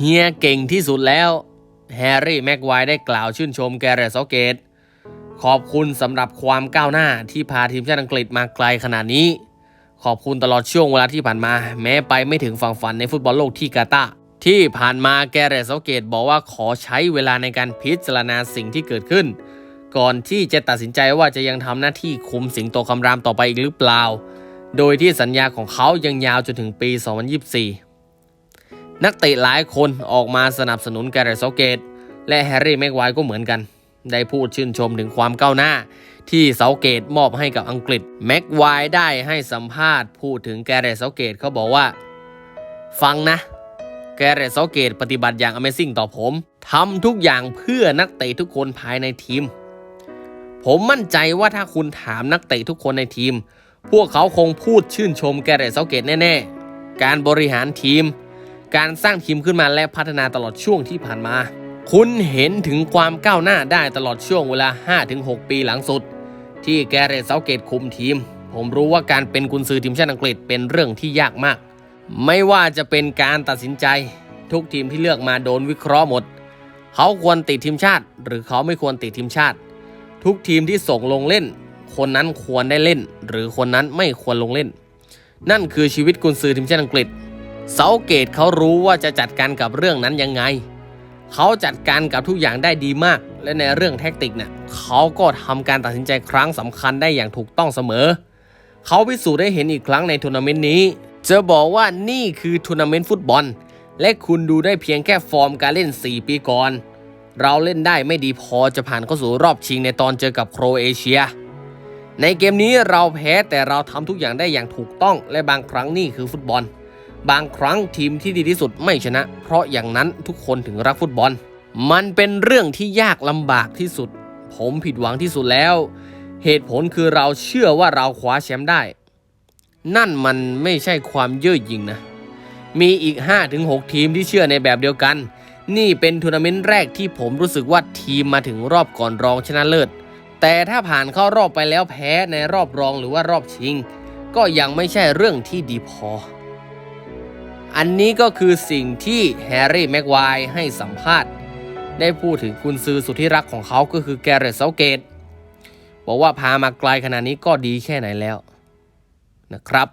เฮียเก่งที่สุดแล้ว แฮร์รี่แม็กไวร์ได้กล่าวชื่นชมแกเรตเซาเกต ขอบคุณสำหรับความก้าวหน้าที่พาทีมชาติอังกฤษมาไกลขนาดนี้ ขอบคุณตลอดช่วงเวลาที่ผ่านมา แม้ไปไม่ถึงฝั่งฝันในฟุตบอลโลกที่กาตาร์ที่ผ่านมาแกเรตเซาเกตบอกว่าขอใช้เวลาในการพิจารณาสิ่งที่เกิดขึ้น ก่อนที่จะตัดสินใจว่าจะยังทำหน้าที่คุมสิงโตคำรามต่อไปอีกหรือเปล่า โดยที่สัญญาของเขายังยาวจนถึงปี 2024 นักเตะหลายคนออกมาสนับสนุนแกเรตเซาเกต และแฮร์รี่แม็กไวร์ก็เหมือนกัน ได้พูดชื่นชมถึงความก้าวหน้า ที่เซาเกตมอบให้กับอังกฤษแม็กไวร์ได้ให้สัมภาษณ์พูดถึงแกเรตเซาเกตเขาบอกว่า ฟังนะ แกเรตเซาเกตปฏิบัติอย่าง Amazing ต่อผมทำทุกอย่างเพื่อนักเตะทุกคนภายในทีม ผมมั่นใจว่าถ้าคุณถามนักเตะทุกคนในทีม พวกเขาคงพูดชื่นชมแกเรตเซาเกตแน่ๆ การบริหารทีม การสร้างทีมขึ้นมาและพัฒนาตลอดช่วงที่ผ่านมา คุณเห็นถึงความก้าวหน้าได้ตลอดช่วงเวลา 5-6 ปีหลังสุด ที่แกเรตเซาเกตคุมทีม ผมรู้ว่าการเป็นกุนซือทีมชาติอังกฤษเป็นเรื่องที่ยากมาก ไม่ว่าจะเป็นการตัดสินใจ ทุกทีมที่เลือกมาโดนวิเคราะห์หมด เขาควรติดทีมชาติ หรือเขาไม่ควรติดทีมชาติ ทุกทีมที่ส่งลงเล่น คนนั้นควรได้เล่น หรือคนนั้นไม่ควรลงเล่น นั่นคือชีวิตกุนซือทีมชาติอังกฤษ เซาเกตเขารู้ว่าจะจัดการกับเรื่องนั้นยังไง เขาจัดการกับทุกอย่างได้ดีมาก และในเรื่องแท็กติกเนี่ยเขาก็ทำการตัดสินใจครั้งสำคัญได้อย่างถูกต้องเสมอ เขาพิสูจน์ได้เห็นอีกครั้งในทัวร์นาเมนต์นี้ จะบอกว่านี่คือทัวร์นาเมนต์ฟุตบอล และคุณดูได้เพียงแค่ฟอร์มการเล่น 4 ปีก่อน เราเล่นได้ไม่ดีพอจะผ่านเข้าสู่รอบชิงในตอนเจอกับโครเอเชียในเกมนี้เราแพ้แต่เราทำทุกอย่างได้อย่างถูกต้อง และบางครั้งนี่คือฟุตบอล บางครั้งทีมที่ดีที่สุดไม่ชนะ เพราะอย่างนั้นทุกคนถึงรักฟุตบอล มันเป็นเรื่องที่ยากลำบากที่สุด ผมผิดหวังที่สุดแล้ว เหตุผลคือเราเชื่อว่าเราคว้าแชมป์ได้ นั่นมันไม่ใช่ความเย่อหยิ่งนะ มีอีก 5-6 ทีมที่เชื่อในแบบเดียวกัน นี่เป็นทัวร์นาเมนต์แรกที่ผมรู้สึกว่าทีมมาถึงรอบก่อนรองชนะเลิศ แต่ถ้าผ่านเข้ารอบไปแล้วแพ้ในรอบรองหรือว่ารอบชิง ก็ยังไม่ใช่เรื่องที่ดีพอ อันนี้ก็คือสิ่งที่แฮร์รี่แม็กไวให้สัมภาษณ์ ได้พูดถึงคุณซือสุดที่รักของเขาก็คือแกเรตเซาเกต บอกว่าพามาไกลขนาดนี้ก็ดีแค่ไหนแล้วนะครับ